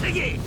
거세게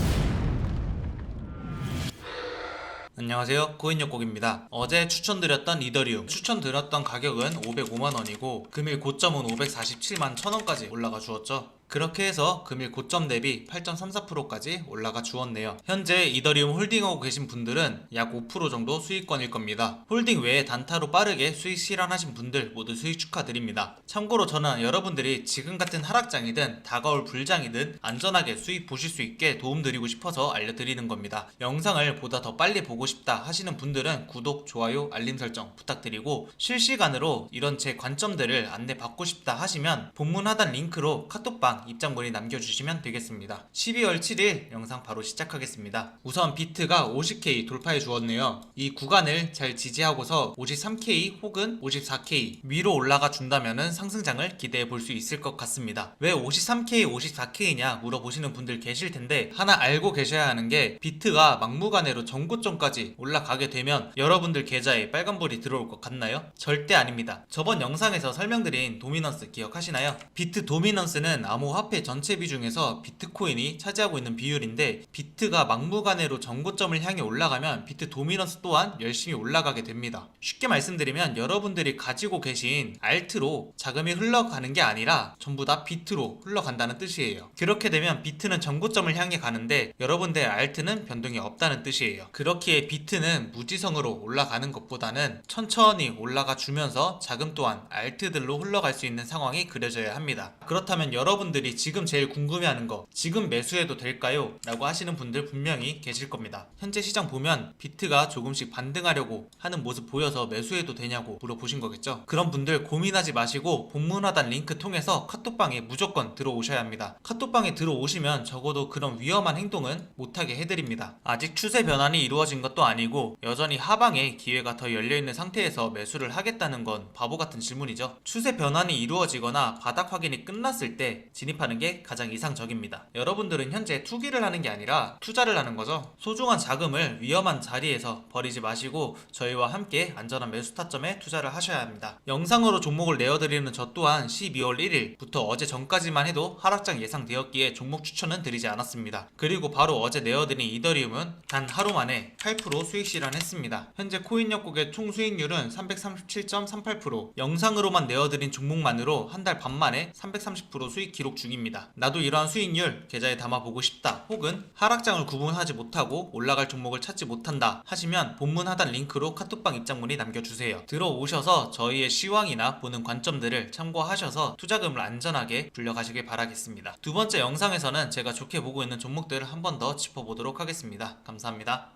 안녕하세요. 코인역곡입니다. 어제 추천드렸던 이더리움. 추천드렸던 가격은 505만원이고 금일 고점은 547만 1000원까지 올라가 주었죠 그렇게 해서 금일 고점 대비 8.34%까지 올라가 주었네요. 현재 이더리움 홀딩하고 계신 분들은 약 5% 정도 수익권일 겁니다. 홀딩 외에 단타로 빠르게 수익 실현하신 분들 모두 수익 축하드립니다. 참고로 저는 여러분들이 지금 같은 하락장이든 다가올 불장이든 안전하게 수익 보실 수 있게 도움드리고 싶어서 알려드리는 겁니다. 영상을 보다 더 빨리 보고 싶다 하시는 분들은 구독, 좋아요, 알림 설정 부탁드리고 실시간으로 이런 제 관점들을 안내 받고 싶다 하시면 본문 하단 링크로 카톡방 입장문의 남겨주시면 되겠습니다. 12월 7일 영상 바로 시작하겠습니다. 우선 비트가 50K 돌파해 주었네요. 이 구간을 잘 지지하고서 53K 혹은 54K 위로 올라가 준다면 상승장을 기대해 볼 수 있을 것 같습니다. 왜 53K, 54K냐 물어보시는 분들 계실 텐데 하나 알고 계셔야 하는 게 비트가 막무가내로 전고점까지 올라가게 되면 여러분들 계좌에 빨간불이 들어올 것 같나요? 절대 아닙니다. 저번 영상에서 설명드린 도미넌스 기억하시나요? 비트 도미넌스는 암호 화폐 전체 비중에서 비트코인이 차지하고 있는 비율인데 비트가 막무가내로 전고점을 향해 올라가면 비트 도미넌스 또한 열심히 올라가게 됩니다. 쉽게 말씀드리면 여러분들이 가지고 계신 알트로 자금이 흘러가는 게 아니라 전부 다 비트로 흘러간다는 뜻이에요. 그렇게 되면 비트는 전고점을 향해 가는데 여러분들 알트는 변동이 없다는 뜻이에요. 그렇기에 비트는 무지성으로 올라가는 것보다는 천천히 올라가 주면서 자금 또한 알트들로 흘러갈 수 있는 상황이 그려져야 합니다. 그렇다면 여러분 들이 지금 제일 궁금해하는 거 지금 매수해도 될까요? 라고 하시는 분들 분명히 계실 겁니다. 현재 시장 보면 비트가 조금씩 반등하려고 하는 모습 보여서 매수해도 되냐고 물어보신 거겠죠? 그런 분들 고민하지 마시고 본문 하단 링크 통해서 카톡방에 무조건 들어오셔야 합니다. 카톡방에 들어오시면 적어도 그런 위험한 행동은 못하게 해드립니다. 아직 추세 변환이 이루어진 것도 아니고 여전히 하방에 기회가 더 열려있는 상태에서 매수를 하겠다는 건 바보 같은 질문이죠. 추세 변환이 이루어지거나 바닥 확인이 끝났을 때 진입하는 게 가장 이상적입니다. 여러분들은 현재 투기를 하는 게 아니라 투자를 하는 거죠. 소중한 자금을 위험한 자리에서 버리지 마시고 저희와 함께 안전한 매수 타점에 투자를 하셔야 합니다. 영상으로 종목을 내어드리는 저 또한 12월 1일부터 어제 전까지만 해도 하락장 예상되었기에 종목 추천은 드리지 않았습니다. 그리고 바로 어제 내어드린 이더리움은 단 하루 만에 8% 수익 실현했습니다. 현재 코인 역국의 총 수익률은 337.38%, 영상으로만 내어드린 종목만으로 한 달 반 만에 330% 수익 기록 중입니다. 나도 이러한 수익률 계좌에 담아보고 싶다 혹은 하락장을 구분하지 못하고 올라갈 종목을 찾지 못한다 하시면 본문 하단 링크로 카톡방 입장문이 남겨주세요. 들어오셔서 저희의 시황이나 보는 관점들을 참고하셔서 투자금을 안전하게 불려가시길 바라겠습니다. 두 번째 영상에서는 제가 좋게 보고 있는 종목들을 한 번 더 짚어보도록 하겠습니다. 감사합니다.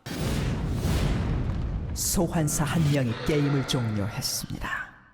소환사 한 명이 게임을 종료했습니다.